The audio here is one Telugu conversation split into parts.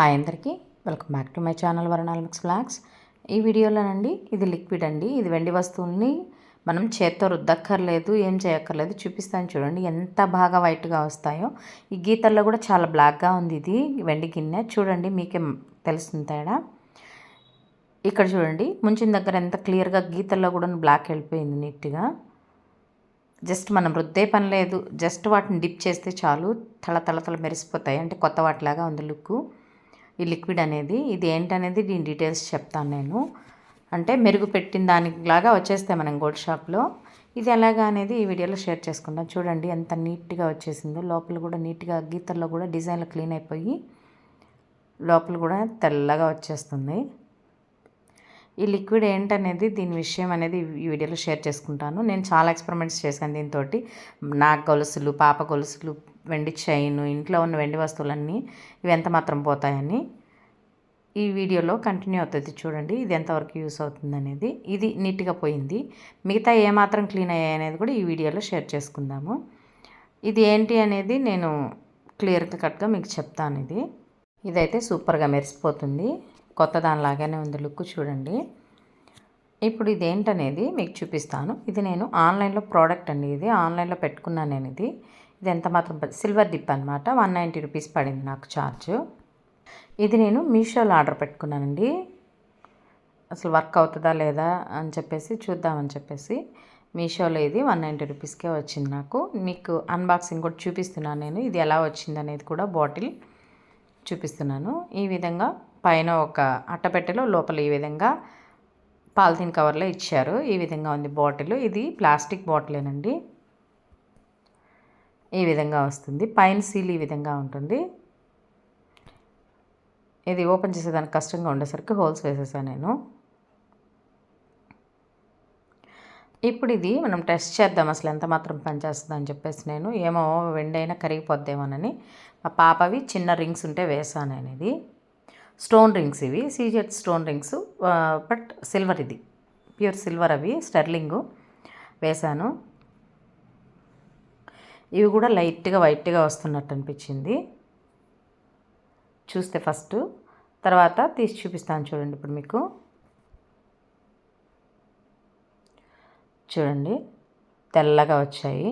హాయ్ అందరికీ. Welcome back to my channel వరణాల్ mix vlogs ఈ వీడియోలోనండి ఇది లిక్విడ్ అండి ఇది వెండి వస్తువుల్ని మనం చేత్తో రుద్దక్కర్లేదు ఏం చేయక్కర్లేదు చూపిస్తాను చూడండి ఎంత బాగా వైట్గా వస్తాయో. ఈ గీతల్లో కూడా చాలా బ్లాక్గా ఉంది ఇది వెండి గిన్నె. చూడండి మీకే తెలుస్తుంది తేడా. ఇక్కడ చూడండి ముంచిన దగ్గర ఎంత క్లియర్గా గీతల్లో కూడా బ్లాక్ వెళ్ళిపోయింది నీట్గా. జస్ట్ మనం రుద్దే పని లేదు జస్ట్ వాటిని డిప్ చేస్తే చాలు తల తల తల మెరిసిపోతాయి అంటే కొత్త వాటిలాగా ఉంది లుక్ ఈ లిక్విడ్ అనేది ఇది ఏంటనేది దీని డీటెయిల్స్ చెప్తాను నేను. అంటే మెరుగు పెట్టిన దానిలాగా వచ్చేస్తాయి మనం గోల్డ్ షాప్లో. ఇది ఎలాగా అనేది ఈ వీడియోలో షేర్ చేసుకుందాం. చూడండి ఎంత నీట్గా వచ్చేసిందో. లోపల కూడా నీట్గా గీతల్లో కూడా డిజైన్లు క్లీన్ అయిపోయి లోపల కూడా తెల్లగా వచ్చేస్తుంది. ఈ లిక్విడ్ ఏంటనేది దీని విషయం అనేది ఈ వీడియోలో షేర్ చేసుకుంటాను. నేను చాలా ఎక్స్పెరిమెంట్స్ చేశాను దీంతో నా గొలుసులు పాప గొలుసులు వెండి చైన్ ఇంట్లో ఉన్న వెండి వస్తువులన్నీ ఇవి ఎంత మాత్రం పోతాయని ఈ వీడియోలో కంటిన్యూ అవుతుంది చూడండి. ఇది ఎంతవరకు యూస్ అవుతుంది అనేది ఇది నీట్గా పోయింది. మిగతా ఏమాత్రం క్లీన్ అయ్యాయి అనేది కూడా ఈ వీడియోలో షేర్ చేసుకుందాము. ఇది ఏంటి అనేది నేను క్లియర్గా కట్గా మీకు చెప్తాను ఇది. ఇదైతే సూపర్గా మెరిసిపోతుంది. కొత్త దానిలాగానే ఉంది లుక్ చూడండి. ఇప్పుడు ఇది ఏంటనేది మీకు చూపిస్తాను. ఇది నేను ఆన్లైన్లో ప్రోడక్ట్ అండి ఇది. ఆన్లైన్లో పెట్టుకున్నాను నేను ఇది. ఇది ఎంత మాత్రం సిల్వర్ డిప్ అనమాట వన్ నైంటీ రూపీస్ పడింది నాకు ఛార్జ్ ఇది నేను మీషోలో ఆర్డర్ పెట్టుకున్నానండి. అసలు వర్క్ అవుతుందా లేదా అని చెప్పేసి చూద్దామని చెప్పేసి మీషోలో ఇది వన్ నైంటీ రూపీస్కే వచ్చింది నాకు. మీకు అన్బాక్సింగ్ కూడా చూపిస్తున్నాను నేను. ఇది ఎలా వచ్చింది అనేది కూడా బాటిల్ చూపిస్తున్నాను. ఈ విధంగా పైన ఒక అట్టపెట్టెలో లోపల ఈ విధంగా పాలిథిన్ కవర్లో ఇచ్చారు. ఈ విధంగా ఉంది బాటిల్. ఇది ప్లాస్టిక్ బాటిలేనండి. ఈ విధంగా వస్తుంది. పైన సీల్ ఈ విధంగా ఉంటుంది. ఇది ఓపెన్ చేసేదానికి కష్టంగా ఉండేసరికి హోల్స్ వేసేసాను నేను. ఇప్పుడు ఇది మనం టెస్ట్ చేద్దాం అసలు ఎంత మాత్రం పనిచేస్తుంది అని చెప్పేసి నేను. ఏమో వెండైనా కరిగిపోద్దేమోనని. మా పాపవి చిన్న రింగ్స్ ఉంటే వేసాను నేను ఇది. స్టోన్ రింగ్స్ ఇవి. CZ stone rings but silver ఇది. ప్యూర్ సిల్వర్ అవి స్టెర్లింగు వేశాను. ఇవి కూడా లైట్గా వైట్గా వస్తున్నట్టు అనిపించింది. చూస్తే ఫస్ట్. తర్వాత తీసి చూపిస్తాను చూడండి ఇప్పుడు మీకు. చూడండి. తెల్లగా వచ్చాయి.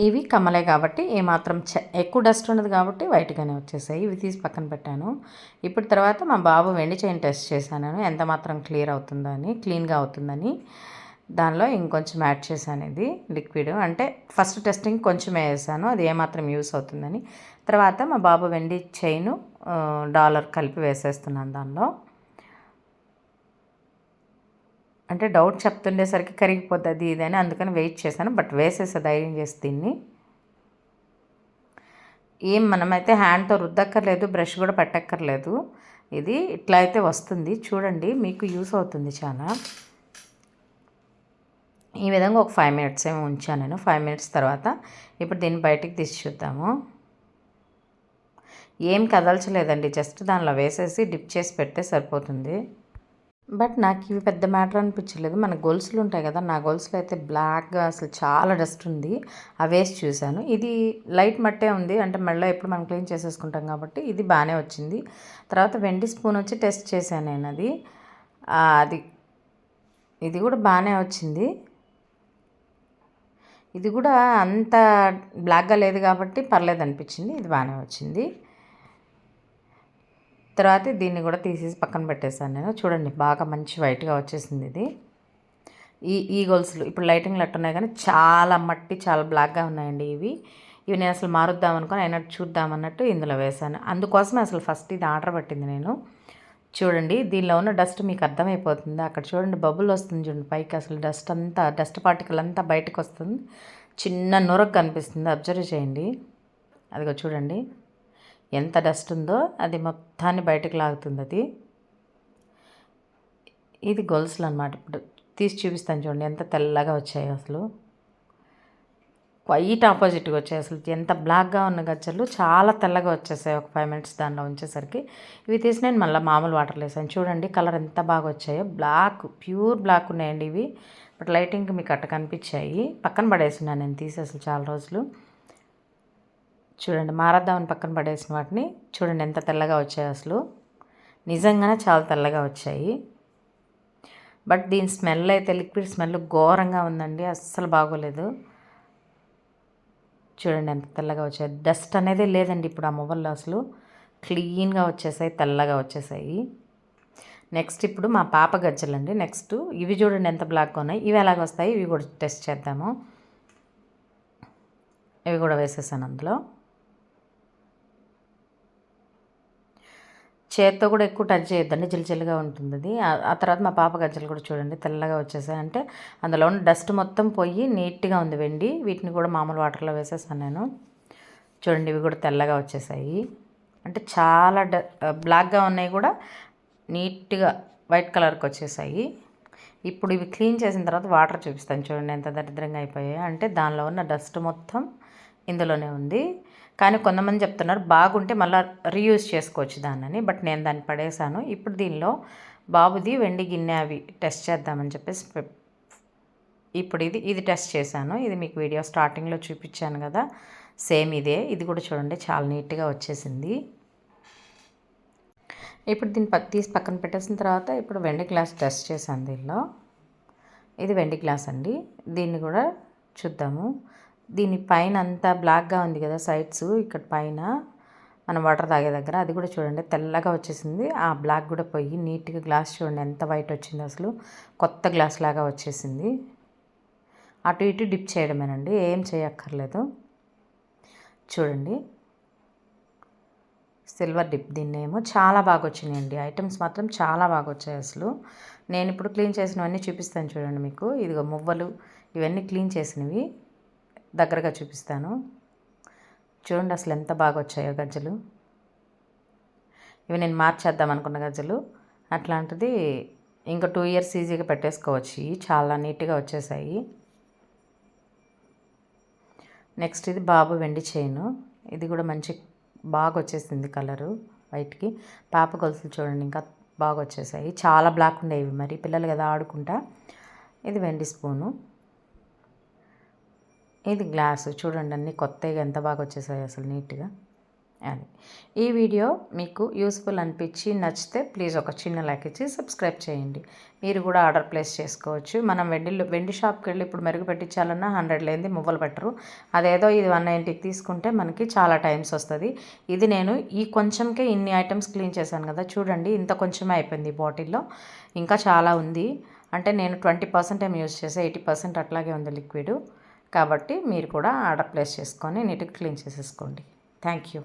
ఇవి కమ్మలే కాబట్టి ఏమాత్రం ఎక్కువ డస్ట్ ఉండదు కాబట్టి వైట్గానే వచ్చేసాయి. ఇవి తీసి పక్కన పెట్టాను. ఇప్పుడు తర్వాత మా బాబు వెండి చైన్ టెస్ట్ చేశాను. ఎంత మాత్రం క్లియర్ అవుతుందని క్లీన్గా అవుతుందని. దానిలో ఇంకొంచెం యాడ్ చేశాను ఇది లిక్విడ్. అంటే ఫస్ట్ టెస్టింగ్ కొంచెం వేసాను అది ఏమాత్రం యూస్ అవుతుందని. తర్వాత మా బాబు వెండి చైన్ డాలర్ కలిపి వేసేస్తున్నాను దానిలో. అంటే డౌట్ చెప్తుండేసరికి కరిగిపోతుంది ఇదని అందుకని వెయిట్ చేశాను బట్ వేసేసే ధైర్యం చేసి దీన్ని. ఏం మనమైతే హ్యాండ్తో రుద్దక్కర్లేదు బ్రష్ కూడా పెట్టక్కర్లేదు ఇది ఇట్లా అయితే వస్తుంది. చూడండి మీకు యూస్ అవుతుంది చాలా. ఈ విధంగా ఒక ఫైవ్ మినిట్స్ ఏమో ఉంచాను నేను. ఫైవ్ మినిట్స్ తర్వాత ఇప్పుడు దీన్ని బయటికి తీసి చూద్దాము. ఏం కదల్చలేదండి. జస్ట్ దానిలో వేసేసి డిప్ చేసి పెడితే సరిపోతుంది. బట్ నాకు ఇవి పెద్ద మ్యాటర్ అనిపించలేదు. మన గొలుసులు ఉంటాయి కదా నా గొలుసులు అయితే బ్లాక్గా అసలు చాలా డస్ట్ ఉంది. అవి వేసి చూశాను. ఇది లైట్ మట్టే ఉంది. అంటే మెడలో ఎప్పుడు మనం క్లీన్ చేసేసుకుంటాం కాబట్టి ఇది బాగానే వచ్చింది. తర్వాత వెండి స్పూన్ వచ్చి టెస్ట్ చేశాను నేను అది. అది ఇది కూడా బాగానే వచ్చింది. ఇది కూడా అంత బ్లాక్గా లేదు కాబట్టి పర్లేదు అనిపించింది. ఇది బాగానే వచ్చింది. తర్వాత దీన్ని కూడా తీసేసి పక్కన పెట్టేశాను నేను. చూడండి బాగా మంచి వైట్గా వచ్చేసింది ఇది. ఈ ఈ గొలుసులు ఇప్పుడు లైటింగ్లు అట్టున్నాయి ఉన్నాయి కానీ చాలా మట్టి చాలా బ్లాక్గా ఉన్నాయండి ఇవి. ఇవి నేను అసలు మారుద్దాం అనుకుని అయినట్టు చూద్దాం అన్నట్టు ఇందులో వేశాను. అందుకోసమే అసలు ఫస్ట్ ఇది ఆర్డర్ పెట్టింది నేను. చూడండి దీనిలో ఉన్న డస్ట్ మీకు అర్థమైపోతుంది. అక్కడ చూడండి బబుల్ వస్తుంది చూడండి పైకి. అసలు డస్ట్ అంతా డస్ట్ పార్టికల్ అంతా బయటకు వస్తుంది. చిన్న నొరకు కనిపిస్తుంది. అబ్జర్వ్ చేయండి. అదిగో చూడండి. ఎంత డస్ట్ ఉందో అది మొత్తాన్ని బయటకు లాగుతుంది అది. ఇది గొలుసులు అనమాట ఇప్పుడు తీసి చూపిస్తాను చూడండి ఎంత తెల్లగా వచ్చాయి అసలు. వైట్ ఆపోజిట్గా వచ్చాయి అసలు. ఎంత బ్లాక్గా ఉన్న గజ్జలు చాలా తెల్లగా వచ్చేసాయి ఒక ఫైవ్ మినిట్స్ దాంట్లో ఉంచేసరికి. ఇవి తీసి నేను మళ్ళీ మామూలు వాటర్ వేసాను. చూడండి కలర్ ఎంత బాగా వచ్చాయో. బ్లాక్ ప్యూర్ బ్లాక్ ఉన్నాయండి ఇవి. బట్ లైటింగ్కి మీకు అట్ట కనిపించాయి. పక్కన పడేసినాను నేను తీసి అసలు చాలా రోజులు. చూడండి మారద్దామని పక్కన పడేసిన వాటిని. చూడండి ఎంత తెల్లగా వచ్చాయి అసలు. నిజంగానే చాలా తెల్లగా వచ్చాయి. బట్ దీని స్మెల్ అయితే లిక్విడ్ స్మెల్ ఘోరంగా ఉందండి. అస్సలు బాగోలేదు. చూడండి ఎంత తెల్లగా వచ్చాయి. డస్ట్ అనేది లేదండి ఇప్పుడు ఆ మొబైల్లో అసలు. క్లీన్గా వచ్చేసాయి తెల్లగా వచ్చేసాయి. నెక్స్ట్ ఇప్పుడు మా పాప గజ్జలండి. నెక్స్ట్ ఇవి చూడండి ఎంత బ్లాక్గా ఉన్నాయి. ఇవి ఎలాగ వస్తాయి? ఇవి కూడా టెస్ట్ చేద్దాము. ఇవి కూడా వేసేసాను అందులో. చేత్తో కూడా ఎక్కువ టచ్ చేయొద్దండి. చిల్చిల్గా ఉంటుంది అది. ఆ తర్వాత మా పాప గజ్జలు కూడా చూడండి. తెల్లగా వచ్చేసాయి. అంటే అందులో ఉన్న డస్ట్ మొత్తం పోయి నీట్గా ఉంది వెండి. వీటిని కూడా మామూలు వాటర్లో వేసేసాను నేను. చూడండి ఇవి కూడా తెల్లగా వచ్చేసాయి. అంటే చాలా డ బ్లాక్గా ఉన్నాయి కూడా నీట్గా వైట్ కలర్కి వచ్చేసాయి. ఇప్పుడు ఇవి క్లీన్ చేసిన తర్వాత వాటర్ చూపిస్తాను. చూడండి ఎంత దరిద్రంగా అయిపోయాయి. అంటే దానిలో ఉన్న డస్ట్ మొత్తం ఇందులోనే ఉంది. కానీ కొంతమంది చెప్తున్నారు బాగుంటే మళ్ళీ రీయూజ్ చేసుకోవచ్చు దాన్ని బట్ నేను దాన్ని పడేసాను ఇప్పుడు దీనిలో బాబుది వెండి గిన్నె అవి టెస్ట్ చేద్దామని చెప్పేసి ఇప్పుడు ఇది ఇది టెస్ట్ చేశాను. ఇది మీకు వీడియో స్టార్టింగ్లో చూపించాను కదా. సేమ్ ఇదే. ఇది కూడా చూడండి చాలా నీట్గా వచ్చేసింది. ఇప్పుడు దీన్ని తీసి పక్కన పెట్టేసిన తర్వాత ఇప్పుడు వెండి గ్లాస్ టెస్ట్ చేశాను దీనిలో. ఇది వెండి గ్లాస్ అండి. దీన్ని కూడా చూద్దాము. దీని పైన అంతా బ్లాక్గా ఉంది కదా సైడ్స్ ఇక్కడ పైన. మనం వాటర్ తాగే దగ్గర. అది కూడా చూడండి తెల్లగా వచ్చేసింది. ఆ బ్లాక్ కూడా పోయి నీట్గా గ్లాస్ చూడండి ఎంత వైట్ వచ్చింది అసలు. కొత్త గ్లాస్ లాగా వచ్చేసింది. అటు ఇటు డిప్ చేయడమేనండి. ఏం చేయక్కర్లేదు. చూడండి. సిల్వర్ డిప్ దీన్నేమో చాలా బాగా వచ్చినాయండి. ఐటమ్స్ మాత్రం చాలా బాగా వచ్చాయి అసలు. నేను ఇప్పుడు క్లీన్ చేసినవన్నీ చూపిస్తాను చూడండి మీకు. ఇదిగో మువ్వలు ఇవన్నీ క్లీన్ చేసినవి. దగ్గరగా చూపిస్తాను. చూడండి అసలు ఎంత బాగా వచ్చాయో గజ్జలు. ఇవి నేను మార్చేద్దాం అనుకున్న గజ్జలు. అట్లాంటిది ఇంకా టూ ఇయర్స్ ఈజీగా పెట్టేసుకోవచ్చు. చాలా నీట్గా వచ్చేసాయి. నెక్స్ట్ ఇది బాబు వెండి చైను. ఇది కూడా మంచి బాగా వచ్చేసింది కలరు వైట్కి పాప గొలుసులు చూడండి ఇంకా బాగా వచ్చేసాయి. చాలా బ్లాక్ ఉండేవి మరి పిల్లలు కదా ఆడుకుంటా. ఇది వెండి స్పూను. ఇది గ్లాసు? చూడండి అన్నీ కొత్తగా ఎంత బాగా వచ్చేసాయి అసలు నీట్గా. అది. ఈ వీడియో మీకు యూస్ఫుల్ అనిపించి నచ్చితే ప్లీజ్ ఒక చిన్న లైక్ ఇచ్చి సబ్స్క్రైబ్ చేయండి. మీరు కూడా ఆర్డర్ ప్లేస్ చేసుకోవచ్చు. మనం వెండి వెండి షాప్కి వెళ్ళి ఇప్పుడు మెరుగు పెట్టించాలన్నా హండ్రెడ్ లేనిది మువ్వలు పెట్టరు. అదేదో ఇది వన్ నైంటీకి తీసుకుంటే మనకి చాలా టైమ్స్ వస్తుంది. ఇది నేను ఈ కొంచెంకే ఇన్ని ఐటమ్స్ క్లీన్ చేశాను కదా చూడండి ఇంత కొంచెమే అయిపోయింది ఈ బాటిల్లో. ఇంకా చాలా ఉంది. అంటే నేను ట్వంటీ పర్సెంట్ ఏమి యూజ్ చేసే? ఎయిటీ పర్సెంట్ అట్లాగే ఉంది లిక్విడ్. కాబట్టి మీరు కూడా ఆర్డర్ ప్లేస్ చేసుకొని నీట్గా క్లీన్ చేసేసుకోండి. Thank you.